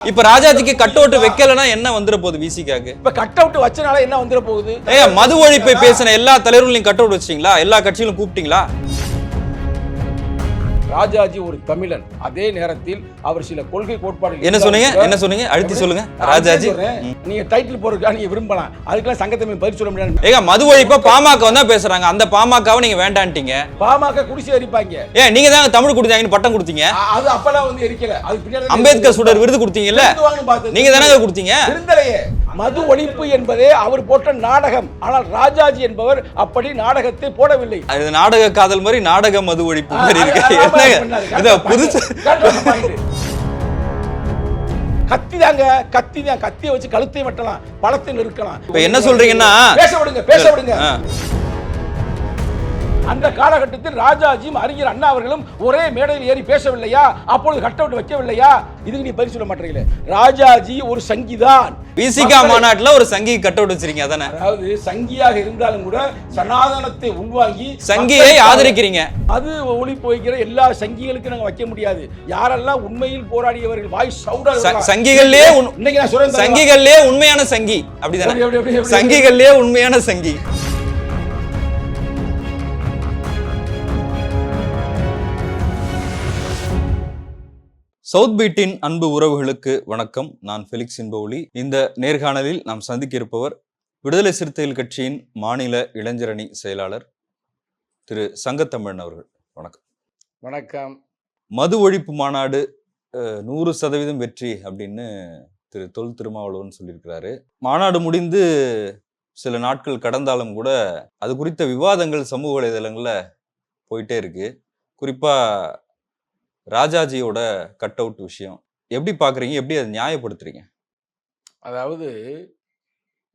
இப்ப ராஜாஜிக்கு cut out வைக்கலன்னா என்ன வந்துட போகுது விசிகாக்கு இப்ப கட் அவுட் வச்சனால என்ன வந்துட போகுது? ஏங்க மது ஒழிப்பை பேசின எல்லா தலைவர்களையும் கட் அவுட் வச்சிட்டீங்களா? எல்லா கட்சிகளும் கூப்பிட்டீங்களா? ராஜாஜி ஒரு தமிழன். அதே நேரத்தில் அவர் சில கொள்கை கோட்பாடுகள் என்ன சொன்னீங்க? என்ன சொன்னீங்க? அழுத்தி சொல்லுங்க. ராஜாஜி. நீங்க டைட்டில் போறதுக்கா நீங்க விரும்பலாம். அதுக்கெல்லாம் சங்கத்தை பதில் சொல்ல முடியாது. ஏங்க மது ஒழிப்பை பாமக வந்தா பேசுறாங்க. அந்த பாமகவை நீங்க வேண்டான்ட்டீங்க. பாமக குடிசை எரிப்பாங்க ஏன் நீங்க தான் தமிழ் கொடுத்தாங்கன்னு பட்டம் கொடுத்தீங்க. அது அப்பெல்லாம் வந்து எரிக்கல. அது பின்னாடி தான் அம்பேத்கர் சுடர் விருது கொடுத்தீங்கல்ல. நீங்க தானே கொடுத்தீங்க? விருந்தலையே. மது ஒழிப்பு என்பதே அவர் போட்ட நாடகம். ஆனால் ராஜாஜி என்பவர் அப்படி நாடகத்தை போடவில்லை. அது நாடக காதல் மாதிரி நாடக மது ஒழிப்பு மாதிரி இருக்கு. புதுசு. கத்தி தாங்க கத்தி தான் கத்தியை வச்சு கழுத்தை வெட்டலாம் பழத்தை நிறுக்கலாம் இப்ப என்ன சொல்றீங்கன்னா பேச விடுங்க பேச விடுங்க. அந்த காலகட்டத்தில் ராஜாஜியும் அறிஞர் அண்ணா அவர்களும் ஒரே மேடையில் ஏறி பேசவில்லையா? அப்பொழுது கட் அவுட் வைக்கவில்லையா? இதுக்கு நீ பதில் சொல்ல மாட்டீங்களே. ராஜாஜி ஒரு சங்கிதான். விசிகா மாநாட்டுல ஒரு சங்கி கட் அவுட் வச்சிருக்கீங்க அதானே? அதாவது சங்கியாக இருந்தாலும் கூட சனாதனத்தை உள்வாங்கி சங்கியை ஆதரிக்கிறீங்க. அது ஒளிப்பு வைக்கிற எல்லா சங்கிகளுக்கும் நாங்க வைக்க முடியாது. யாரெல்லாம் உண்மையில் போராடியவர்கள் வாய் சவுடா சங்கிகள்லயே இன்னைக்கு நான் சுரேந்திர சங்கிகள்லயே உண்மையான சங்கி. அப்படிதானே? சங்கிகள்லயே உண்மையான சங்கி. சவுத் பீட்டின் அன்பு உறவுகளுக்கு வணக்கம். நான் ஃபெலிக்ஸ் இன்பவுலி இந்த நேர்காணலில் நாம் சந்திக்க இருப்பவர் விடுதலை சிறுத்தைகள் கட்சியின் மாநில இளைஞரணி செயலாளர் திரு சங்கத்தமிழன் அவர்கள். வணக்கம். வணக்கம். மது ஒழிப்பு மாநாடு நூறு சதவீதம் வெற்றி அப்படின்னு திரு தொல் திருமாவளவன் சொல்லியிருக்கிறாரு. மாநாடு முடிந்து சில நாட்கள் கடந்தாலும் கூட அது குறித்த விவாதங்கள் சமூக வலைதளங்களில் போயிட்டே இருக்கு. குறிப்பா ராஜாஜியோட கட் அவுட் விஷயம். எப்படி பார்க்குறீங்க? எப்படி அதை நியாயப்படுத்துறீங்க? அதாவது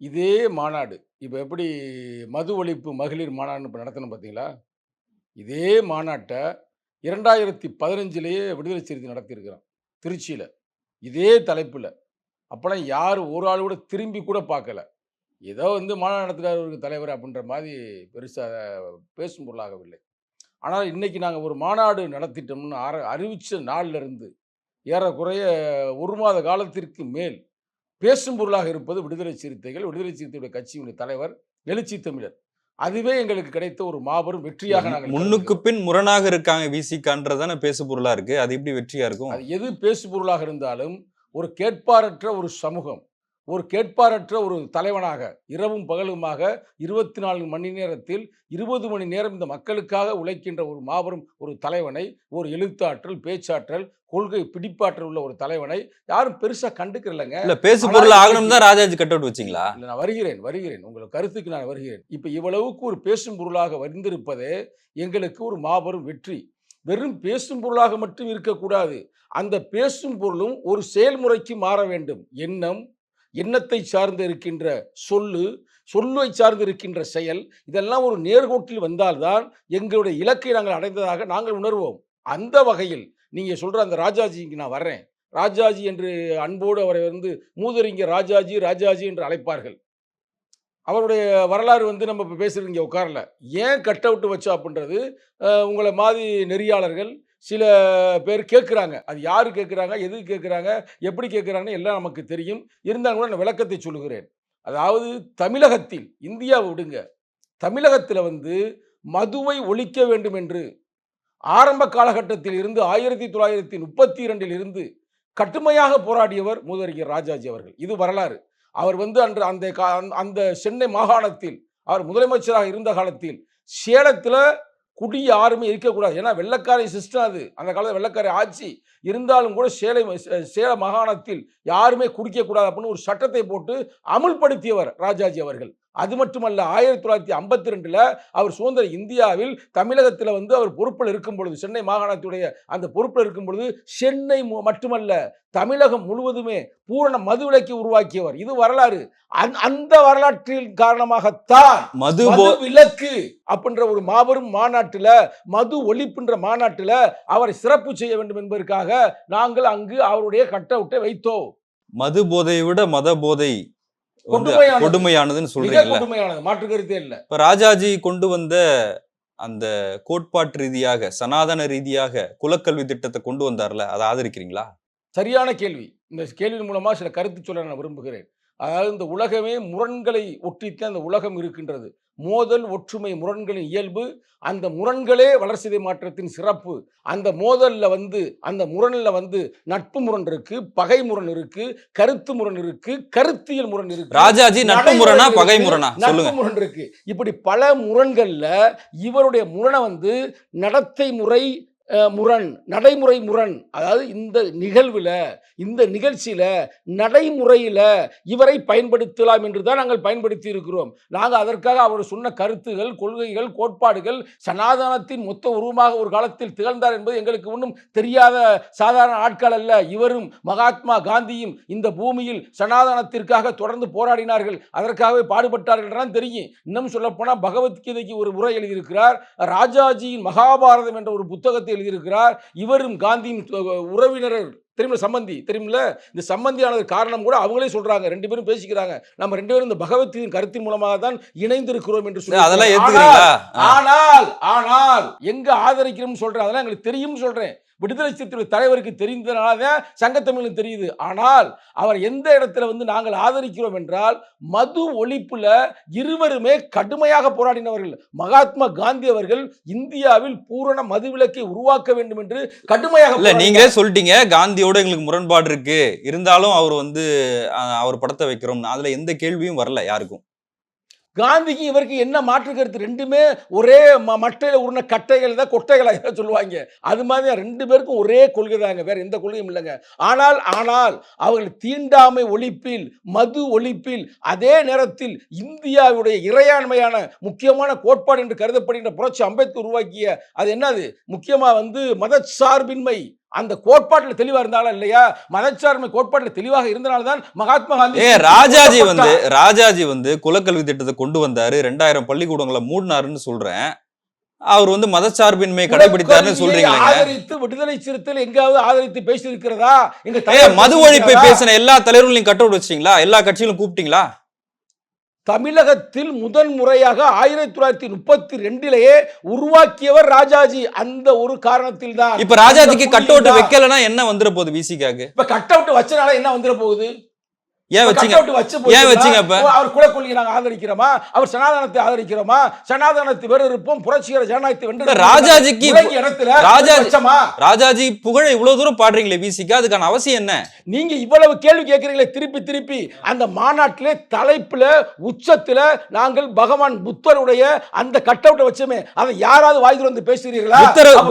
இதே மாநாடு. இப்போ எப்படி மது ஒழிப்பு மகளிர் மாநாடு இப்போ நடத்தணும் பார்த்தீங்களா? இதே மாநாட்டை இரண்டாயிரத்தி பதினஞ்சிலேயே விடுதலை சிறுத்தை நடத்தியிருக்கிறோம் திருச்சியில். இதே தலைப்பில். அப்போலாம் யார் ஒரு ஆள் கூட திரும்பி கூட பார்க்கல. ஏதோ வந்து மாநாடு நடத்துகிறார் தலைவர் அப்படின்ற மாதிரி பெருசாக பேசும் பொருளாகவில்லை. ஆனால் இன்னைக்கு நாங்கள் ஒரு மாநாடு நடத்திட்டோம்னு ஆர அறிவித்த நாள்ல இருந்து ஏறக்குறைய ஒரு மாத காலத்திற்கு மேல் பேசும் பொருளாக இருப்பது விடுதலை சிறுத்தைகள் விடுதலை சிறுத்தையுடைய கட்சியினுடைய தலைவர் எழுச்சி தமிழர். அதுவே எங்களுக்கு கிடைத்த ஒரு மாபெரும் வெற்றியாக நாங்கள் முன்னுக்கு. பின் முரணாக இருக்காங்க விசிகான்றதானே பேசு பொருளா இருக்கு. அது எப்படி வெற்றியா இருக்கும்? அது எது பேசு பொருளாக இருந்தாலும் ஒரு கேட்பாரற்ற ஒரு சமூகம் ஒரு கேட்பாரற்ற ஒரு தலைவனாக இரவும் பகலுமாக இருபத்தி நான்கு மணி நேரத்தில் இருபது மணி நேரம் இந்த மக்களுக்காக உழைக்கின்ற ஒரு மாபெரும் ஒரு தலைவனை ஒரு எழுத்தாற்றல் பேச்சாற்றல் கொள்கை பிடிப்பாற்றல் உள்ள ஒரு தலைவனை யாரும் பெருசா கண்டுக்கிறலங்க. இல்ல பேசு பொருள் ஆகணும் தான் ராஜாஜி கட் அவுட் வச்சிங்களா? இல்லை நான் வருகிறேன் வருகிறேன். உங்கள் கருத்துக்கு நான் வருகிறேன். இப்போ இவ்வளவுக்கு ஒரு பேசும் பொருளாக வந்திருப்பதே எங்களுக்கு ஒரு மாபெரும் வெற்றி. வெறும் பேசும் பொருளாக மட்டும் இருக்கக்கூடாது. அந்த பேசும் பொருளும் ஒரு செயல்முறைக்கு மாற வேண்டும். எண்ணம் எண்ணத்தை சார்ந்து இருக்கின்ற சொல்லு சொல்லை சார்ந்து இருக்கின்ற செயல் இதெல்லாம் ஒரு நேர்கோட்டில் வந்தால்தான் எங்களுடைய இலக்கை நாங்கள் அடைந்ததாக நாங்கள் உணர்வோம். அந்த வகையில் நீங்கள் சொல்கிற அந்த ராஜாஜிக்கு நான் வர்றேன். ராஜாஜி என்று அன்போடு அவரை வந்து மூதறிஞர் ராஜாஜி ராஜாஜி என்று அழைப்பார்கள். அவருடைய வரலாறு வந்து நம்ம இப்போ பேசுகிறீங்க உட்காரல. ஏன் கட் அவுட்டு வச்சா அப்படின்றது உங்களை மாதிரி நெறியாளர்கள் சில பேர் கேட்குறாங்க. அது யார் கேட்குறாங்க? எது கேட்குறாங்க? எப்படி கேட்குறாங்கன்னு எல்லாம் நமக்கு தெரியும். இருந்தாலும் கூட நான் விளக்கத்தை சொல்லுகிறேன். அதாவது தமிழகத்தில் இந்தியாவை விடுங்க. தமிழகத்தில் வந்து மதுவை ஒழிக்க வேண்டும் என்று ஆரம்ப காலகட்டத்தில் இருந்து ஆயிரத்தி தொள்ளாயிரத்தி முப்பத்தி இரண்டில் இருந்து கடுமையாக போராடியவர் மூதறிஞர் ராஜாஜி அவர்கள். இது வரலாறு. அவர் வந்து அன்று அந்த கா- அந்த- அந்த சென்னை மாகாணத்தில் அவர் முதலமைச்சராக இருந்த காலத்தில் சேலத்தில் குடி யாருமே இருக்கக்கூடாது. ஏன்னா வெள்ளக்காரை சிஸ்டம் அது. அந்த காலத்தில் வெள்ளக்காரை ஆட்சி இருந்தாலும் கூட சேலை சேல மாகாணத்தில் யாருமே குடிக்கக்கூடாது அப்படின்னு ஒரு சட்டத்தை போட்டு அமுல்படுத்தியவர் ராஜாஜி அவர்கள். அது மட்டுமல்ல ஆயிரத்தி தொள்ளாயிரத்தி ஐம்பத்தி ரெண்டில் அவர் சுதந்திர இந்தியாவில் தமிழகத்தில் வந்து அவர் பொறுப்பில் இருக்கும் பொழுது சென்னை மாகாணத்துடைய அந்த பொறுப்பில் இருக்கும் பொழுது சென்னை மட்டுமல்ல தமிழகம் முழுவதுமே பூரண மதுவிலக்கை உருவாக்கியவர் இது வரலாறு அந்த- வரலாற்றின் காரணமாகத்தான் மது விலக்கு அப்படின்ற ஒரு மாபெரும் மாநாட்டுல மது ஒழிப்புன்ற மாநாட்டுல அவரை சிறப்பு செய்ய வேண்டும் என்பதற்காக நாங்கள் அங்கு அவருடைய கட் அவுட்டை வைத்தோம் மது போதையை விட மத போதை. கொடுமையானதுன்னு கொடுமையானது. மாற்று கருத்தே இல்லை. இப்ப ராஜாஜி கொண்டு வந்த அந்த கோட்பாட்டு ரீதியாக சனாதன ரீதியாக குலக்கல்வி திட்டத்தை கொண்டு வந்தார்ல அதை ஆதரிக்கிறீங்களா? சரியான கேள்வி. இந்த கேள்வியின் மூலமா சில கருத்து சொல்ல நான் விரும்புகிறேன். அதாவது இந்த உலகமே முரண்களை ஒட்டித்தான் இந்த உலகம் இருக்கின்றது. மோதல் ஒற்றுமை முரண்களின் இயல்பு அந்த முரண்களே வளர்சிதை மாற்றத்தின் சிறப்பு. அந்த மோதல்ல வந்து அந்த முரண்ல வந்து நட்பு முரண் இருக்கு பகை முரண் இருக்கு கருத்து முரண் இருக்கு கருத்தியல் முரண் இருக்கு. ராஜாஜி நட்பு முரணா பகை முரணா நட்பு முரண் இருக்கு. இப்படி பல முரண்கள்ல இவருடைய முரணை வந்து நடத்தை முறை முரண் நடைமுறை முரண். அதாவது இந்த நிகழ்வில் இந்த நிகழ்ச்சியில நடைமுறையில் இவரை பயன்படுத்தலாம் என்று தான் நாங்கள் பயன்படுத்தி இருக்கிறோம் நாங்கள் அதற்காக அவர் சொன்ன கருத்துகள் கொள்கைகள் கோட்பாடுகள் சனாதனத்தின் மொத்த உருவமாக ஒரு காலத்தில் திகழ்ந்தார் என்பது எங்களுக்கு ஒன்றும் தெரியாத சாதாரண ஆட்கள் அல்ல. இவரும் மகாத்மா காந்தியும் இந்த பூமியில் சனாதனத்திற்காக தொடர்ந்து போராடினார்கள். அதற்காகவே பாடுபட்டார்கள் தான் தெரியும். இன்னும் சொல்லப்போனால் பகவத்கீதைக்கு ஒரு உரை எழுதியிருக்கிறார். ராஜாஜியின் மகாபாரதம் என்ற ஒரு புத்தகத்தை எழுதியிருக்கிறார். இவரும் காந்தியின் உறவினர் தெரியுமில்ல சம்பந்தி தெரியுமில்ல? இந்த சம்பந்தியானது காரணம் கூட அவங்களே சொல்றாங்க. ரெண்டு பேரும் பேசிக்கிறாங்க. நம்ம ரெண்டு பேரும் இந்த பகவத்கீதையின் கருத்தின் மூலமாக தான் இணைந்திருக்கிறோம் என்று சொல்லி அதெல்லாம் ஆனால். ஆனால் எங்க ஆதரிக்கிறோம்னு சொல்றேன். அதெல்லாம் எங்களுக்கு தெரியும்னு சொல்றேன். விடுதலை சிறுத்தைகள் தலைவருக்கு தெரிந்ததுனால தான் சங்கத்தமிழுக்கு தெரியுது. ஆனால் அவர் எந்த இடத்துல வந்து நாங்கள் ஆதரிக்கிறோம் என்றால் மது ஒழிப்புல இருவருமே கடுமையாக போராடினவர்கள். மகாத்மா காந்தி அவர்கள் இந்தியாவில் பூரண மதுவிலக்கை உருவாக்க வேண்டும் என்று கடுமையாக இல்ல. நீங்களே சொல்லிட்டீங்க. காந்தியோட எங்களுக்கு முரண்பாடு இருக்கு. இருந்தாலும் அவர் வந்து அவர் படத்தை வைக்கிறோம் அதுல எந்த கேள்வியும் வரல யாருக்கும். காந்திக்கு இவருக்கு என்ன மாற்று கருத்து? ரெண்டுமே ஒரே ம மட்டையில் உருண கட்டைகள் தான் கொட்டைகளாக சொல்லுவாங்க. அது மாதிரி ரெண்டு பேருக்கும் ஒரே கொள்கை தாங்க. வேற எந்த கொள்கையும் இல்லைங்க. ஆனால் ஆனால் அவர்கள் தீண்டாமை ஒழிப்பில் மது ஒழிப்பில் அதே நேரத்தில் இந்தியாவுடைய இறையாண்மையான முக்கியமான கோட்பாடு என்று கருதப்படுகின்ற புரட்சி அம்பேத்கர் உருவாக்கிய அது என்னது? முக்கியமாக வந்து மதச்சார்பின்மை. அந்த கோட்பாட்டில் தெளிவா இருந்தாலும் இல்லையா? மதச்சார்மை கோட்பாட்டில் தெளிவாக இருந்தனால தான் மகாத்மா காந்தி ராஜாஜி வந்து ராஜாஜி வந்து குலக்கல்வி திட்டத்தை கொண்டு வந்தாரு. ரெண்டாயிரம் பள்ளிக்கூடங்களை மூடினாருன்னு சொல்றேன். அவர் வந்து மதச்சார்பின்மை சொல்றீங்களேங்க. ஆதரித்து விடுதலை சிறுத்தைகள் எங்காவது ஆதரித்து பேசி இருக்கிறதா மது ஒழிப்பை? பேசின எல்லா தலைவர்களையும் கட் அவுட் வச்சிட்டீங்களா? எல்லா கட்சிகளும் கூப்பிட்டீங்களா? தமிழகத்தில் முதன் முறையாக ஆயிரத்தி தொள்ளாயிரத்தி முப்பத்தி ரெண்டிலேயே உருவாக்கியவர் ராஜாஜி. அந்த ஒரு காரணத்தில் தான் இப்ப ராஜாஜிக்கு கட் அவுட்? வைக்கலன்னா என்ன வந்துட போகுது விசிகாக்கு இப்ப கட் அவுட் வச்சனால என்ன வந்துட போகுது? ஏன் வச்சீங்க? ஏன் வச்சீங்க? போச்சுன்னா, அவர் குலக்கொள்கையை நாங்க ஆதரிக்கிறோமா? அவர் சனாதனத்தை ஆதரிக்கிறோமா? சனாதனத்தை வேறு இருப்போம் புரட்சிகர ஜனநாயகத்தை வென்று ராஜாஜிக்கு இடத்துல ராஜாஜி- வச்சமா? ராஜாஜி புகழ இவ்வளவு தூரம் பாடுறீங்களே விசிகா அதுக்கான அவசியம் என்ன? நீங்க இவ்வளவு கேள்வி கேட்கிறீங்களே திருப்பி திருப்பி. அந்த மாநாட்டிலே தலைப்புல உச்சத்துல நாங்கள் பகவான் புத்தருடைய அந்த கட் அவுட்டை வச்சோமே. அதை யாராவது வாய் வந்து பேசுகிறீர்களா?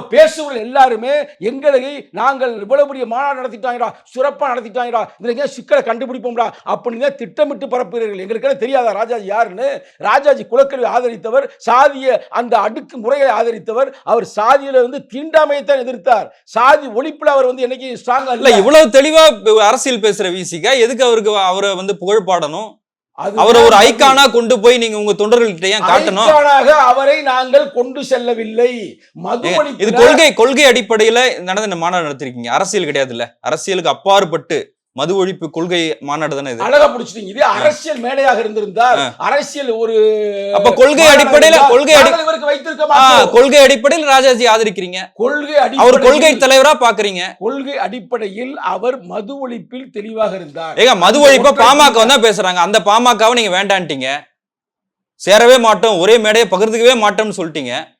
பேசுவர்கள் எல்லாருமே எங்களை நாங்கள் இவ்வளவு பெரிய மாநாடு நடத்திட்டாங்கடா சிறப்பா நடத்திட்டாங்கடா இதுல ஏன் சிக்கலை கண்டுபிடிப்போம்டா. அப்படின்னு தான் திட்டமிட்டு பரப்புகிறீர்கள். எங்களுக்கு என்ன தெரியாதா ராஜாஜி யாருன்னு? ராஜாஜி குலக்கல்வி ஆதரித்தவர் சாதிய அந்த அடுக்கு முறையை ஆதரித்தவர். அவர் சாதியில வந்து தீண்டாமையை தான் எதிர்த்தார். சாதி ஒழிப்புல அவர் வந்து என்னைக்கு ஸ்ட்ராங்கா இல்ல இவ்வளவு தெளிவா அரசியல் பேசுற விசிகா எதுக்கு அவருக்கு அவரை வந்து புகழ் பாடணும்? அவரை ஒரு ஐக்கானா கொண்டு போய் நீங்க உங்க தொண்டர்கள்ட்ட ஏன் காட்டணும்? அவரை நாங்கள் கொண்டு செல்லவில்லை. இது கொள்கை கொள்கை அடிப்படையில நடந்த மாநாடு நடத்திருக்கீங்க. அரசியல் கிடையாதுல்ல. அரசியலுக்கு அப்பாற்பட்டு மது ஒழிப்பு கொள்கை மாநாடு தானே இது? அழகா பிடிச்சிட்டீங்க. இது அரசியல் மேடையாக இருந்திருந்தால் அரசியல் ஒரு அப்ப கொள்கை அடிப்படையில கொள்கை அடி- இவருக்கு வைத்திருக்க கொள்கை அடிப்படையில் ராஜாஜி ஆதரிக்கிறீங்க. கொள்கை அவர் கொள்கை தலைவரா பாக்குறீங்க. கொள்கை அடிப்படையில் அவர் மது ஒழிப்பில் தெளிவாக இருந்தார். ஏங்க மது ஒழிப்ப பாமக வந்தா பேசுறாங்க. அந்த பாமகவை நீங்க வேண்டான்ட்டீங்க. சேரவே மாட்டோம். ஒரே மேடையை பகிர்ந்துக்கவே மாட்டோம்னு சொல்லிட்டீங்க.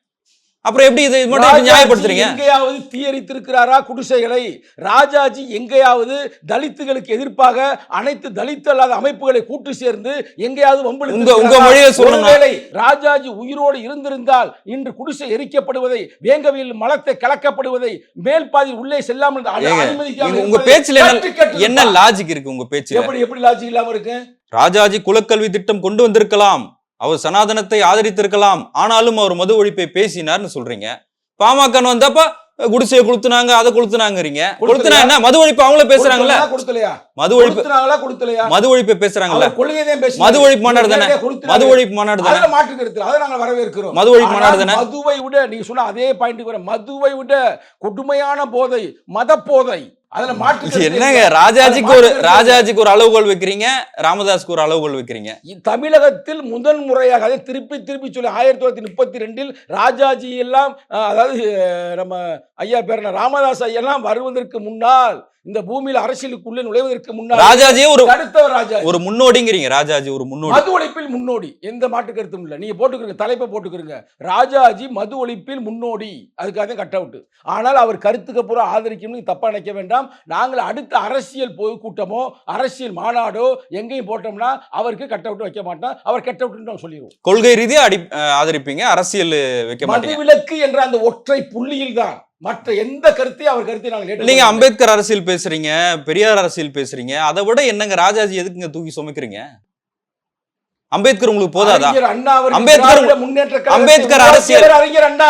அப்புறம் எப்படி இது மட்டும் நியாயப்படுத்துறீங்க? எங்கேயாவது தீயரித்திருக்கிறாரா குடிசைகளை? ராஜாஜி எங்கேயாவது தலித்துகளுக்கு எதிர்ப்பாக அனைத்து தலித் அல்லாத அமைப்புகளை கூட்டு சேர்ந்து எங்கேயாவது வம்பு உங்க- உங்க சொல்லணும்னா- ஒருவேளை ராஜாஜி உயிரோடு இருந்திருந்தால் இன்று குடிசை எரிக்கப்படுவதை வேங்கவியில் மலத்தை கலக்கப்படுவதை மேல் பாதி உள்ளே செல்லாமல் உங்க பேச்சுல என்ன- லாஜிக் இருக்கு உங்க பேச்சுல? எப்படி எப்படி லாஜிக் இல்லாம இருக்கு? ராஜாஜி குலக்கல்வி திட்டம் கொண்டு வந்திருக்கலாம். அவர் சனாதனத்தை ஆதரித்திருக்கலாம் ஆனாலும் அவர் மது ஒழிப்பை பேசினார்னு சொல்றீங்க. பாமக வந்தப்ப குடிசையை கொளுத்துனாங்க அதை கொளுத்துனாங்கறீங்க. கொளுத்துனா என்ன? மது ஒழிப்பு அவங்களே பேசுறாங்கல்ல? கொடுத்தலையா மது ஒழிப்பு கொடுத்தலையா மது ஒழிப்பை பேசுறாங்கல்ல. மது ஒழிப்பு மாநாடு தானே? மது ஒழிப்பு மாநாடு தானே? மாற்று கருத்து அதை நாங்கள் வரவேற்கிறோம். மது ஒழிப்பு மாநாடு தானே? மதுவை விட நீங்க சொன்ன அதே பாயிண்ட் வர மதுவை விட கொடுமையான போதை மத போதை அதுல மாற்று என்னங்க. ராஜாஜிக்கு ஒரு ராஜாஜிக்கு ஒரு அளவுகோல் வைக்கிறீங்க ராமதாஸ்க்கு ஒரு அளவுகோல் வைக்கிறீங்க. தமிழகத்தில் முதன் முறையாக அதை திருப்பி திருப்பி சொல்லி ஆயிரத்தி தொள்ளாயிரத்தி முப்பத்தி ரெண்டில் ராஜாஜி எல்லாம் அதாவது நம்ம ஐயா பேர் ராமதாஸ் ஐயா எல்லாம் வருவதற்கு முன்னால் இந்த பூமியில அரசியலுக்குள்ளே நுழைவதற்கு முன்னாடி ராஜாஜியே ஒரு தடுத்தவர் ராஜா ஒரு முன்னோடிங்கிறீங்க ராஜாஜி ஒரு முன்னோடி. மது ஒழிப்பில் முன்னோடி. எந்த மாட்டு கருத்தும் இல்லை. நீங்க போட்டுக்கிறீங்க தலைப்பை போட்டுக்கிறீங்க ராஜாஜி மது ஒழிப்பில் முன்னோடி. அதுக்காக தான் கட் அவுட் ஆனால் அவர் கருத்துக்கு பூரா ஆதரிக்கணும்னு தப்பா நினைக்க வேண்டாம். நாங்கள் அடுத்த அரசியல் பொதுக்கூட்டமோ அரசியல் மாநாடோ எங்கேயும் போட்டோம்னா அவருக்கு கட் அவுட் வைக்க மாட்டோம். அவர் கட் அவுட்னு சொல்லிடுவோம். கொள்கை ரீதியா அடி ஆதரிப்பீங்க அரசியல் வைக்க மாட்டீங்க. மதுவிலக்கு என்ற அந்த ஒற்றை புள்ளியில் தான் மற்ற எந்த கருத்தையும் அவர் கருத்தை நாங்கள் நீங்க. அம்பேத்கர் அரசியல் பேசுறீங்க பெரியார் அரசியல் பேசுறீங்க அதை விட என்னங்க ராஜாஜி எதுக்குங்க தூக்கி சுமைக்கிறீங்க அம்பேத்கர் உங்களுக்கு போதாதா? அம்பேத்கர் முன்னேற்ற அம்பேத்கர் அரசியல். அறிஞர் அண்ணா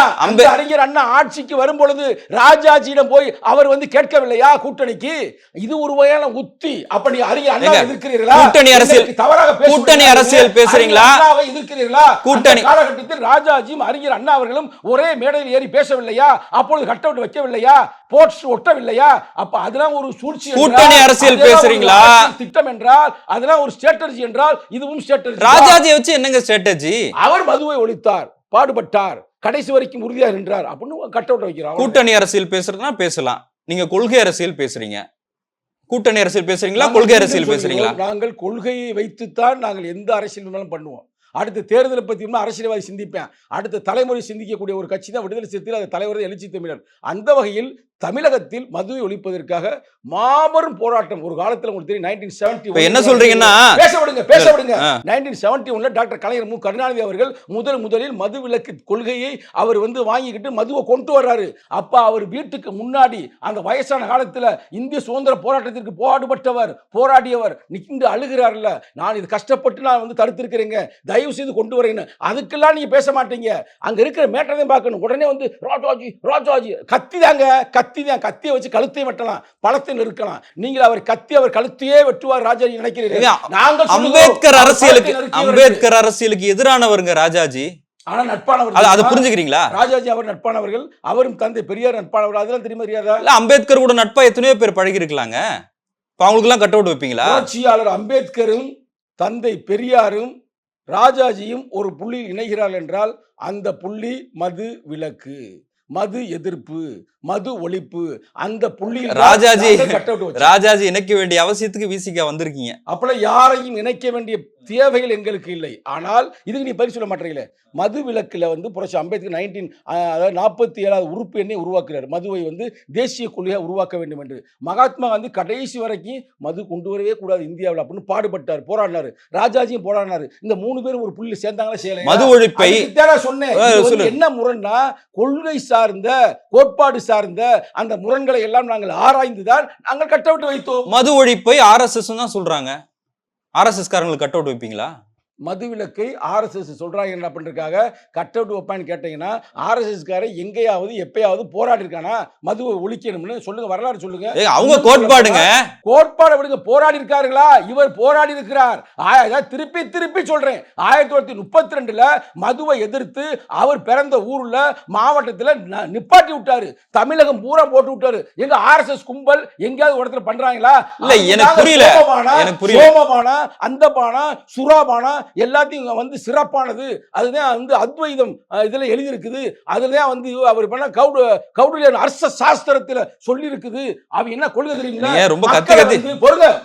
அறிஞர் அண்ணா ஆட்சிக்கு வரும் பொழுது ராஜாஜியிடம் போய் அவர் வந்து கேட்கவில்லையா கூட்டணிக்கு? இது ஒரு வகையான உத்தி. அப்ப நீ அறிஞர் அண்ணா ஏங்க, எதிர்க்கிறீர்களா? கூட்டணி அரசியல் தவறாக கூட்டணி. அரசியல் பேசுறீங்களா? எதிர்க்கிறீர்களா? கூட்டணி- காலகட்டத்தில் ராஜாஜியும் அறிஞர் அண்ணா அவர்களும் ஒரே மேடையில் ஏறி பேசவில்லையா? அப்பொழுது கட் அவுட் வைக்கவில்லையா? போஸ்ட் ஒட்டவில்லையா? அப்ப அதெல்லாம் ஒரு சூழ்ச்சி கூட்டணி அரசியல் பேசுறீங்களா? திட்டம் என்றால் அதெல்லாம் ஒரு ஸ்ட்ராட்டஜி என்றால் இதுவும் ஸ்ட்ராட்டஜி. ராஜாஜியை வச்சு என்னங்க ஸ்ட்ராட்டஜி அவர் மதுவை ஒழித்தார் பாடுபட்டார் கடைசி வரைக்கும் உறுதியாக நின்றார் அப்படின்னு கட் அவுட் வைக்கிறார் கூட்டணி அரசியல் பேசுறதுனா பேசலாம். நீங்க கொள்கை அரசியல் பேசுறீங்க. கூட்டணி அரசியல் பேசுறீங்களா கொள்கை அரசியல் பேசுறீங்களா? நாங்கள் கொள்கையை வைத்துத்தான் நாங்கள் எந்த அரசியல் வேணாலும் பண்ணுவோம். அடுத்த தேர்தலை பத்தி அரசியல்வாதி சிந்திப்பேன். அடுத்த தலைமுறை சிந்திக்கக்கூடிய ஒரு கட்சி தான் விடுதலை சிறுத்தைகள் அது தலைவர் எழுச்சி தமிழர். அந்த வகையில் தமிழகத்தில் மதுவை ஒழிப்பதற்காக மாபெரும் போராட்டம் ஒரு காலத்துல உங்களுக்கு தெரியும் நைன்டீன் செவன்டி என்ன சொல்றீங்கன்னா பேச விடுங்க பேச விடுங்க. நைன்டீன் செவன்டி ஒன்ல டாக்டர் கலைஞர் மு. கருணாநிதி அவர்கள் முதல் முதலில் மது விலக்கு கொள்கையை அவர் வந்து வாங்கிக்கிட்டு மதுவை கொண்டு வர்றாரு. அப்ப அவர் வீட்டுக்கு முன்னாடி அந்த வயசான காலத்துல இந்திய சுதந்திர போராட்டத்திற்கு போராடுபட்டவர் போராடியவர் நின்று அழுகிறார்ல நான் இது கஷ்டப்பட்டு நான் வந்து தடுத்திருக்கிறேங்க. தயவு செய்து கொண்டு வரேன்னு. அதுக்கெல்லாம் நீங்க பேச மாட்டீங்க. அங்க இருக்கிற மேட்டரையும் பார்க்கணும். உடனே வந்து ராஜாஜி ராஜாஜி கத்தி தாங்க கத்தி தான் கத்தியை வச்சு கழுத்தையும் வெட்டலாம் பழத்தையும் நெருக்கலாம். நீங்கள் அவர் கத்தி அவர் கழுத்தையே வெட்டுவார் ராஜாஜி நினைக்கிறீர்கள். நாங்கள் அம்பேத்கர் அரசியலுக்கு பழத்தை. அம்பேத்கர் அரசியலுக்கு எதிரானவருங்க ராஜாஜி. ஆனா நட்பானவர் அது? புரிஞ்சுக்கிறீங்களா? ராஜாஜி அவர் நட்பானவர்கள் அவரும் தந்தை பெரியார் நட்பானவர் அதெல்லாம் தெரியுமா தெரியாதா? இல்ல அம்பேத்கர் கூட நட்பா எத்தனையோ பேர் பழகி இருக்கலாங்க இப்ப அவங்களுக்கு எல்லாம் கட் அவுட் வைப்பீங்களா? புரட்சியாளர் அம்பேத்கரும் தந்தை பெரியாரும் ராஜாஜியும் ஒரு புள்ளியில் இணைகிறார்கள் என்றால் அந்த புள்ளி மது விலக்கு மது எதிர்ப்பு மது ஒழிப்பு அந்த புள்ளியில் ராஜாஜி-. ராஜாஜி இணைக்க வேண்டிய அவசியத்துக்கு விசிகா வந்திருக்கீங்க அப்பெல்லாம் யாரையும் இணைக்க வேண்டிய தேவைகள் எங்களுக்கு இல்லை. ஆனால் இதுக்கு நீ பதில் சொல்ல மாட்டீங்களே மது விலக்குல வந்து புரட்சி அம்பேத்கர் நைன்டீன் அதாவது நாற்பத்தி ஏழாவது உறுப்பு எண்ணை உருவாக்குறார். மதுவை வந்து தேசிய கொள்கையாக உருவாக்க வேண்டும் என்று. மகாத்மா காந்தி கடைசி வரைக்கும் மது கொண்டு வரவே கூடாது இந்தியாவில் அப்படின்னு பாடுபட்டார் போராடினார். ராஜாஜியும் போராடினார். இந்த மூணு பேரும் ஒரு புள்ளி சேர்ந்தாங்களா செய்யல மது ஒழிப்பை சொன்னேன். என்ன முரண்னா கொள்கை சார்ந்த கோட்பாடு சார்ந்த அந்த முரண்களை எல்லாம் நாங்கள் ஆராய்ந்துதான் நாங்கள் கட் அவுட் வைத்தோம். மது ஒழிப்பை ஆர்எஸ்எஸ் தான் சொல்றாங்க. ஆர்எஸ்எஸ்காரங்களுக்கு கட் அவுட் வைப்பீங்களா? மதுவிலக்கை ஆர்எஸ்எஸ் சொல்றாங்க என்ன பண்ணிருக்காங்க கட் அவுட் வைப்பான்னு கேட்டீங்கன்னா ஆர்எஸ்எஸ் காரை எங்கேயாவது எப்பயாவது போராடி இருக்கானா மதுவை ஒழிக்கணும்னு சொல்லுங்க வரலாறு சொல்லுங்க. அவங்க கோட்பாடுங்க. கோட்பாடு விடுங்க போராடி இருக்கார்களா இவர் போராடி இருக்கிறார் திருப்பி திருப்பி சொல்றேன். ஆயிரத்தி தொள்ளாயிரத்தி முப்பத்தி ரெண்டுல மதுவை எதிர்த்து அவர் பிறந்த ஊர்ல மாவட்டத்துல நிப்பாட்டி விட்டாரு. தமிழகம் பூரா போட்டு விட்டாரு. எங்க ஆர்எஸ்எஸ் கும்பல் எங்கேயாவது இடத்துல பண்றாங்களா? இல்ல, எனக்கு புரியல. எனக்கு புரியல. சோமபானம் அந்தபானம் சுறாபானம் எல்லாத்தையும் வந்து சிறப்பானது. அதுதான் வந்து அத்வைதம் இதுல எழுதியிருக்குது. அதுலதான் வந்து அவர் பண்ண கவுடு கவுடிலியன் அரச சாஸ்திரத்துல சொல்லி இருக்குது அவ என்ன கொள்கை தெரியுங்களா? ரொம்ப கத்தி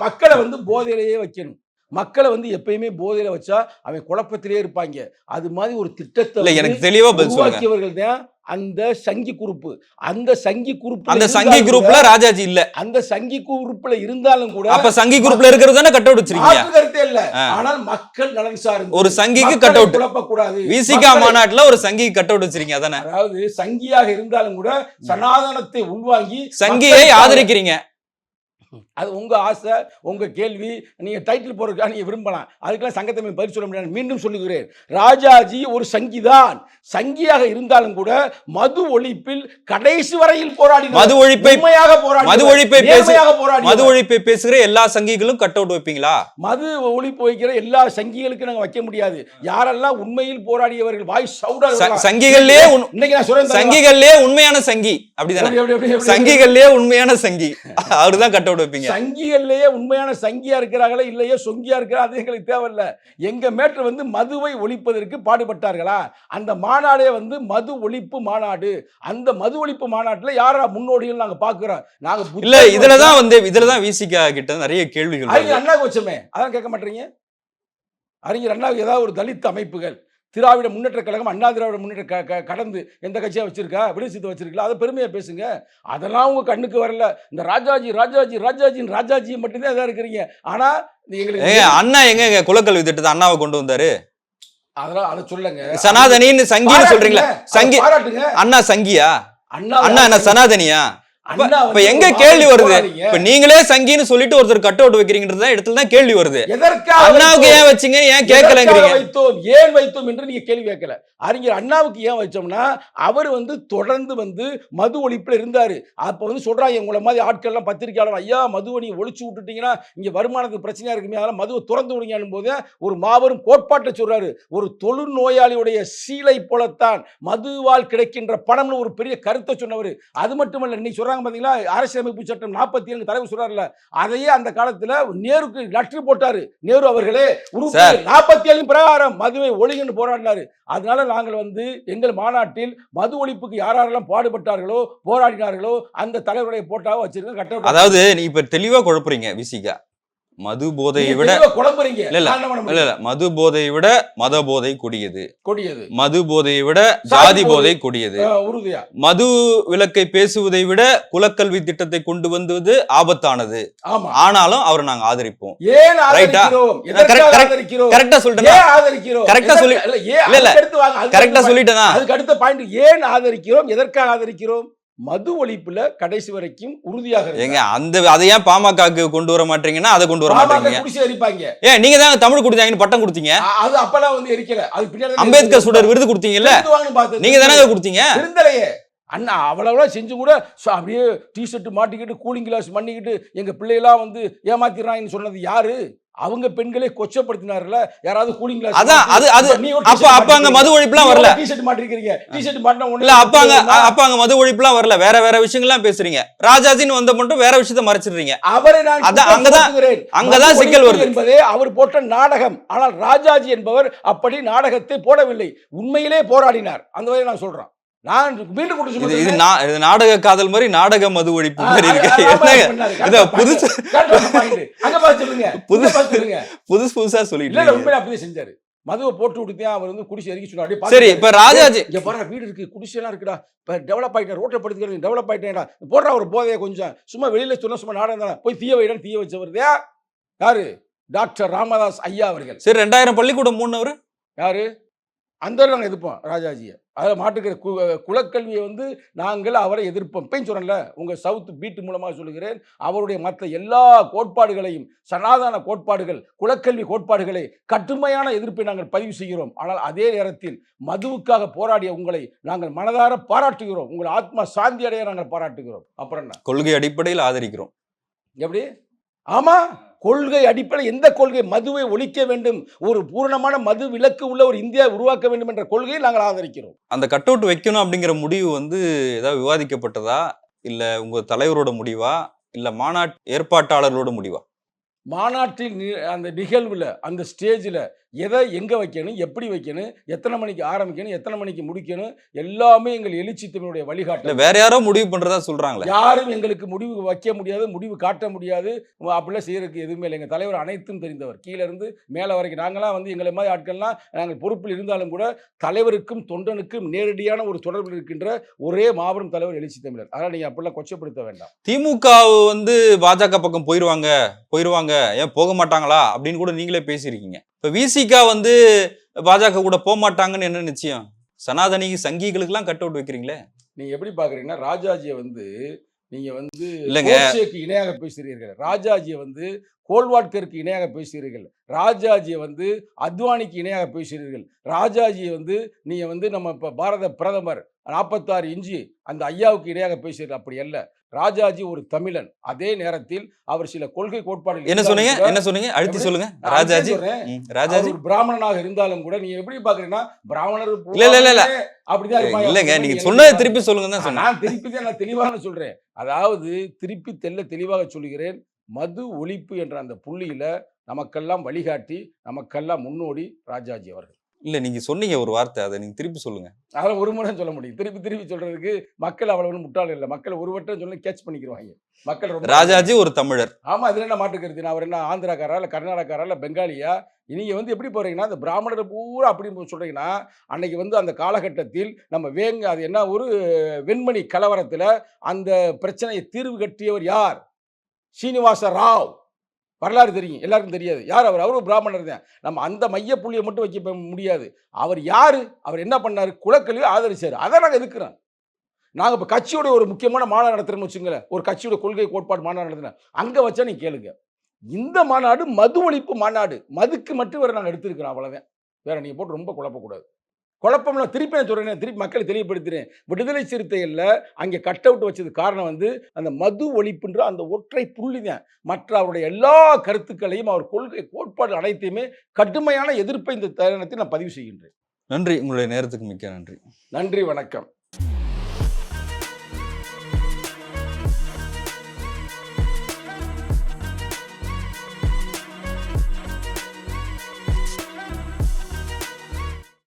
மக்களை வந்து போதையிலேயே வைக்கணும். மக்களை வந்து எப்பயுமே போதையில வச்சா அவன் குழப்பத்திலே இருப்பாங்க. அது மாதிரி ஒரு திட்டத்தை எனக்கு தெளிவா உருவாக்கியவர்கள் தான் அந்த சங்கி குரூப்பு அந்த சங்கி குரூப் அந்த சங்கி குரூப்ல ராஜாஜி இல்ல. அந்த சங்கி குரூப்ல இருந்தாலும் கூட அப்ப சங்கி குரூப்ல இருக்கிறது தானே கட் அவுட் வச்சிருக்கீங்க கருத்தே இல்ல. ஆனால் மக்கள் நலன் சார்ந்து ஒரு சங்கிக்கு கட் அவுட் குழப்பக்கூடாது. விசிகா மக்களை- மாநாட்டுல ஒரு சங்கிக்கு கட் அவுட் வச்சிருக்கீங்க அதானே? அதாவது சங்கியாக இருந்தாலும் கூட சனாதனத்தை உள்வாங்கி சங்கியை ஆதரிக்கிறீங்க. அது உங்க ஆசை உங்க கேள்வி நீங்க டைட்டில் போறதுக்காக நீங்க விரும்பலாம். அதுக்கெல்லாம் சங்கத்தமிழ் பதில் சொல்ல முடியாது. மீண்டும் சொல்லுகிறேன். ராஜாஜி ஒரு சங்கிதான். சங்கியாக இருந்தாலும் கூட மது ஒழிப்பில் கடைசி வரையில் போராடி மது ஒழிப்பை உண்மையாக போராடி மது ஒழிப்பை போராடி மது ஒழிப்பை பேசுகிற எல்லா சங்கிகளும் கட் அவுட் வைப்பீங்களா? மது ஒழிப்பு வைக்கிற எல்லா சங்கிகளுக்கும் நாங்க வைக்க முடியாது. யாரெல்லாம் உண்மையில் போராடியவர்கள் வாய் சவுடா ச- இருக்கலாம். சங்கிகள்லயே உண்- இன்னைக்கு நான் சுரேந்திரன் சங்கிகள்லயே உண்மையான சங்கி. அப்படிதானே? சங்கிகள்லயே உண்மையான சங்கி. அவர்தான் கட் அவுட் வைப்பீங்க. சங்கிகள்லயே உண்மையான சங்கியா இருக்கிறாங்களா இல்லையோ? சொங்கியா இருக்கிறா அது எங்களுக்கு தேவையில்ல. எங்க மேட்டர் வந்து மதுவை ஒழிப்பதற்கு பாடுபட்டார்களா? அந்த மாநாடே வந்து மது ஒழிப்பு மாநாடு. அந்த மது ஒழிப்பு மாநாட்டுல யாரா முன்னோடிகள் நாங்க பாக்குறோம் நாங்க இல்ல புத்தகம் இதுலதான் வந்து இதுலதான் விசிகா கிட்ட நிறைய கேள்விகள். அண்ணாவுக்கு வச்சோமே. அதான் கேட்க மாட்டீங்க அறிஞர் அண்ணாவுக்கு ஏதாவது ஒரு தலித் அமைப்புகள். திராவிட முன்னேற்ற கழகம் அண்ணா திராவிட முன்னேற்ற க- கடந்து எந்த கட்சியா வச்சிருக்கா? விடுசித்து வச்சிருக்கா அதை பெருமையா பேசுங்க. அதெல்லாம் உங்க கண்ணுக்கு வரல. இந்த ராஜாஜி ராஜாஜி ராஜாஜின்னு ராஜாஜி மட்டும்தான் இதா இருக்கிறீங்க. ஆனா எங்களுக்கு அண்ணா எங்க எங்க குலக்கல்வி திட்டத்தை அண்ணாவை கொண்டு வந்தாரு? அதெல்லாம் அதை சொல்லுங்க சனாதனின்னு சங்கின்னு சொல்றீங்களா. சங்கி அண்ணா சங்கியா? அண்ணா அண்ணா சனாதனியா? இப்ப எங்க கேள்வி வருது. இப்ப நீங்களே சங்கின்னு சொல்லிட்டு ஒருத்தர் கட் அவுட் வைக்கிறீங்கன்றத இடத்துல தான் கேள்வி வருது. அண்ணாவுக்கு? ஏன் வச்சீங்க? ஏன் கேட்கலங்கிறீங்க? வைத்தோம்? ஏன் வைத்தோம் என்று நீங்க கேள்வி கேட்கல. அறிஞர் அண்ணாவுக்கு ஏன் வச்சோம்னா அவர் வந்து தொடர்ந்து வந்து மது ஒழிப்புல இருந்தாரு. அப்ப வந்து சொல்றாங்க உங்களை மாதிரி ஆட்கள் எல்லாம் பத்திரிக்கையாளர் ஐயா மதுவை நீங்க ஒழிச்சு விட்டுட்டீங்கன்னா இங்க வருமானத்துக்கு பிரச்சனையா இருக்குமே அதெல்லாம் மதுவை திறந்து விடுங்கன்னு போது ஒரு மாபெரும் கோட்பாட்டை சொல்றாரு. ஒரு தொழுநோயாளியுடைய சீலை போலத்தான் மதுவால் கிடைக்கின்ற பணம்னு ஒரு பெரிய கருத்தை சொன்னவர். அது மட்டுமல்ல இன்னைக்கு சொல்றாங்க பாத்தீங்களா? அரசியலமைப்பு சட்டம் நாற்பத்தி ஏழு தலைவர் சொல்றாருல்ல அதையே அந்த காலத்துல நேருக்கு லெட்டர் போட்டாரு. நேரு அவர்களே. நாற்பத்தி ஏழு பிரகாரம் மதுவை ஒழிங்கன்னு போராடினாரு. அதனால நாங்கள் வந்து எங்கள் மாநாட்டில் மது ஒழிப்புக்கு யாரெல்லாம் பாடுபட்டார்களோ போராடினார்களோ அந்த தலைவருடைய போட்டாவை வச்சிருக்கோம் கட்ட அதாவது நீ இப்ப தெளிவா குழப்புறீங்க விசிகா. மது போதையை விட குழம்புறீங்க. இல்ல, இல்ல. இல்ல மது போதையை விட மத போதை கொடியது. கொடியது. மது போதையை விட ஜாதி போதை. கொடியது. உறுதியா. மது விலக்கை பேசுவதை விட குலக்கல்வி திட்டத்தை கொண்டு வந்தது ஆபத்தானது. ஆனாலும் அவரை நாங்க ஆதரிப்போம். ஏன் ரைட்டா? கரெக்டா சொல்லிட்டேனா? ஆதரிக்கிறோம்? சொல்லி- இல்ல, இல்ல, கரெக்டா சொல்லிட்டேனா? அதுக்கு அடுத்த பாயிண்ட் ஏன் ஆதரிக்கிறோம்? எதற்காக ஆதரிக்கிறோம்? மது ஒழிப்புல கடைசி வரைக்கும் உறுதியாக. ஏங்க அந்த அதை ஏன் பாமகக்கு கொண்டு வர மாட்டீங்கன்னா அதை கொண்டு வர மாட்டீங்க. குடிசை எரிப்பாங்க. ஏன் நீங்க தான் தமிழ் கொடுத்தாங்கன்னு பட்டம் கொடுத்தீங்க. அது அப்பெல்லாம் வந்து எரிக்கல. அது பின்னாடி அம்பேத்கர் சுடர் விருது கொடுத்தீங்கல்ல. நீங்க தானே கொடுத்தீங்க? திருந்தலையே அண்ணா அவ்வளவு செஞ்சு கூட அப்படியே டிஷர்ட் மாட்டிக்கிட்டு கூலிங் கிளாஸ் பண்ணிக்கிட்டு எங்க பிள்ளையெல்லாம் வந்து ஏமாத்திடுறாங்கன்னு சொன்னது யாரு? அவங்க பெண்களே கொச்சப்படுத்தினார்ல யாராவது கூலிங் கிளாஸ் அதான், அது- அது- அப்ப அப்ப அங்க மது ஒழிப்புலாம் வரல. டிஷர்ட் மாட்டிருக்கீங்க டிஷர்ட் மாட்டினா இல்ல அப்ப அங்க அப்ப அங்க மது ஒழிப்புலாம் வரல. வேற வேற விஷயங்கள்லாம் பேசுறீங்க. ராஜாஜின்னு வந்த மட்டும் வேற விஷயத்த மறைச்சிடுறீங்க. அவரை நான் அதான், அங்கதான்- சுமத்துகிறேன். அங்கதான் மது சிக்கல் வருது. என்பதே அவர் போட்ட நாடகம். ஆனால் ராஜாஜி என்பவர் அப்படி நாடகத்தை போடவில்லை. உண்மையிலே போராடினார். அந்த வகையை நான் சொல்றேன். நான் மீண்டும் குற்றம் இது இது சுமத்துகிறேன். நா- இது நாடக காதல் மாதிரி நாடக மது ஒழிப்பு மாதிரி இருக்கு. புதுசு புதுசு புதுசா இல்ல சொல்லிட்டு உண்மையில அப்படியே செஞ்சாரு. மதுவை போட்டு விட்டுதான் அவர் வந்து குடிசை இறக்கி சொன்னார். சரி. இப்ப ராஜாஜி இங்க பாரு வீடு இருக்கு. குடிசையெல்லாம் இருக்குடா. இப்ப டெவலப் ஆயிட்டேன். ரோட்டை படுத்துக்கிறது டெவலப் ஆயிட்டேன்டா. போடுறா ஒரு போதையை கொஞ்சம். சும்மா வெளியில சொன்னா சும்மா நாடகம் தானே. போய் தீய வைடா தீய வச்சவர் யாரு? டாக்டர் ராமதாஸ் ஐயா அவர்கள். சரி ரெண்டாயிரம் பள்ளிக்கூடம் மூணவர் யாரு? அந்த நாங்கள் எதிர்ப்போம் ராஜாஜியை. அதில் மாட்டுக்கிற கு குலக்கல்வியை வந்து நாங்கள் அவரை எதிர்ப்போம். இப்பயும் சொல்கிறேன்ல உங்கள் சவுத் பீட்டு மூலமாக சொல்லுகிறேன். அவருடைய மற்ற எல்லா கோட்பாடுகளையும் சனாதன கோட்பாடுகள் குலக்கல்வி கோட்பாடுகளை கடுமையான எதிர்ப்பை நாங்கள் பதிவு செய்கிறோம். ஆனால் அதே நேரத்தில் மதுவுக்காக போராடிய உங்களை நாங்கள் மனதார பாராட்டுகிறோம். உங்கள் ஆத்மா சாந்தி அடைய நாங்கள் பாராட்டுகிறோம். அப்புறம் என்ன? கொள்கை அடிப்படையில் ஆதரிக்கிறோம். எப்படி? ஆமா கொள்கை அடிப்படையில் எந்த கொள்கை? மதுவை ஒழிக்க வேண்டும். ஒரு பூரணமான மது விலக்கு உள்ள ஒரு இந்தியா உருவாக்க வேண்டும் என்ற கொள்கையை நாங்கள் ஆதரிக்கிறோம். அந்த கட் அவுட் வைக்கணும் அப்படிங்கிற முடிவு வந்து ஏதாவது விவாதிக்கப்பட்டதா? இல்ல உங்க தலைவரோட முடிவா? இல்ல மாநாட்டு ஏற்பாட்டாளர்களோட முடிவா? மாநாட்டில் அந்த நிகழ்வுல அந்த ஸ்டேஜில் எதை எங்கே வைக்கணும் எப்படி வைக்கணும் எத்தனை மணிக்கு ஆரம்பிக்கணும் எத்தனை மணிக்கு முடிக்கணும் எல்லாமே எங்கள் எழுச்சி தமிழுடைய இல்ல வழிகாட்டு வேற யாரோ முடிவு பண்றதா சொல்றாங்களே. யாரும் எங்களுக்கு முடிவு வைக்க முடியாது முடிவு காட்ட முடியாது. அப்படிலாம் செய்யறதுக்கு எதுவுமே இல்லை எங்கள் தலைவர் அனைத்தும் தெரிந்தவர். கீழே இருந்து மேலே வரைக்கும் நாங்களாம் வந்து எங்களை மாதிரி ஆட்கள்லாம் நாங்கள் பொறுப்பில் இருந்தாலும் கூட தலைவருக்கும் தொண்டனுக்கும் நேரடியான ஒரு தொடர்பு இருக்கின்ற ஒரே மாபெரும் தலைவர் எழுச்சி தமிழர் அதனால் நீங்கள் அப்படிலாம் கொச்சப்படுத்த வேண்டாம். திமுக வந்து பாஜக பக்கம் போயிருவாங்க போயிருவாங்க. ஏன் போக மாட்டாங்களா? அப்படின்னு கூட நீங்களே பேசியிருக்கீங்க. இப்ப விசிகா வந்து பாஜக கூட போக மாட்டாங்கன்னு என்ன நிச்சயம்? சனாதனி சங்கிகளுக்கெல்லாம் கட் அவுட் வைக்கிறீங்களே? நீங்கள் எப்படி பார்க்குறீங்கன்னா ராஜாஜியை வந்து நீங்கள் வந்து இல்லைங்க. இணையாக பேசுகிறீர்கள் ராஜாஜியை வந்து கோல்வாட்கருக்கு இணையாக பேசுகிறீர்கள் ராஜாஜியை வந்து அத்வானிக்கு இணையாக பேசுகிறீர்கள் ராஜாஜியை வந்து நீங்கள் வந்து நம்ம இப்போ பாரத பிரதமர் நாற்பத்தாறு இஞ்சி அந்த ஐயாவுக்கு இணையாக பேசுகிறீர்கள் அப்படி அல்ல. ராஜாஜி ஒரு தமிழன். அதே நேரத்தில் அவர் சில கொள்கை கோட்பாடுகள் என்ன சொன்னீங்க? என்ன சொன்னீங்க? அழுத்தி? சொல்லுங்க. ராஜாஜி. ராஜாஜி. பிராமணனாக இருந்தாலும் கூட நீங்க எப்படி பாக்குறீங்கன்னா பிராமணர் இல்ல, இல்ல, இல்ல, அப்படிதான். இல்லங்க. நீங்க சொன்னதை. திருப்பி சொல்லுங்க தான் சொன்னேன். நான் திருப்பி தான் நான் தெளிவாக சொல்றேன். அதாவது திருப்பி தெல்ல தெளிவாக சொல்கிறேன் மது ஒழிப்பு என்ற அந்த புள்ளியில நமக்கெல்லாம் வழிகாட்டி நமக்கெல்லாம் முன்னோடி ராஜாஜி அவர்கள். இல்ல நீங்க சொன்னீங்க ஒரு வார்த்தை. அதை நீங்க திருப்பி சொல்லுங்க. அதெல்லாம் ஒரு முறை சொல்ல முடியும். திருப்பி திருப்பி சொல்றதுக்கு மக்கள் அவ்வளவு முட்டாள் இல்லை. மக்கள் ஒரு வட்டம் சொல்லி கேட்ச் பண்ணிக்கிடுவாங்க மக்கள் ரொம்ப ராஜாஜி ஒரு தமிழர். ஆமா இதுல என்ன மாட்டுக்கிறது நான் அவர் என்ன ஆந்திராக்காரா இல்ல கர்நாடகாரா இல்ல பெங்காலியா? நீங்க வந்து எப்படி போறீங்கன்னா இந்த பிராமணர் பூரா அப்படி சொல்றீங்கன்னா அன்னைக்கு வந்து அந்த காலகட்டத்தில் நம்ம வேங்க அது என்ன ஒரு வெண்மணி கலவரத்துல அந்த பிரச்சனையை தீர்வு கட்டியவர் யார்? சீனிவாச ராவ். வரலாறு தெரியும் எல்லாருக்கும் தெரியாது. யார் அவர்? அவரும் பிராமணர் தான். நம்ம அந்த மைய புள்ளியை மட்டும் வைக்க முடியாது. அவர் யாரு? அவர் என்ன பண்ணாரு? குலக்கல்வியை ஆதரிச்சார். அதை நாங்கள் எதுக்குறோம் நாங்கள் இப்போ கட்சியோட ஒரு முக்கியமான மாநாடு நடத்துகிறோம்னு வச்சுங்களேன் ஒரு கட்சியோட கொள்கை கோட்பாடு மாநாடு நடத்துறேன் அங்கே வச்சா நீ கேளுங்க. இந்த மாநாடு மது ஒழிப்பு மாநாடு. மதுக்கு மட்டும் வேறு நாங்கள் எடுத்திருக்கிறோம் அவ்வளோதான் வேற நீங்கள் போட்டு ரொம்ப குழப்பக்கூடாது. குழப்பம்ல திருப்பி நான் சொல்றேன் திருப்பி மக்களை தெளிவுபடுத்துறேன். விடுதலை சிறுத்தைகளில் அங்கே கட் அவுட் வச்சது காரணம் வந்து அந்த மது ஒழிப்புன்ற அந்த ஒற்றை புள்ளி தான் மற்ற அவருடைய எல்லா கருத்துக்களையும் அவர் கொள்கை கோட்பாடு அனைத்தையுமே கடுமையான எதிர்ப்பை இந்த தருணத்தில் நான் பதிவு செய்கின்றேன். நன்றி. உங்களுடைய நேரத்துக்கு மிக்க நன்றி. நன்றி வணக்கம்.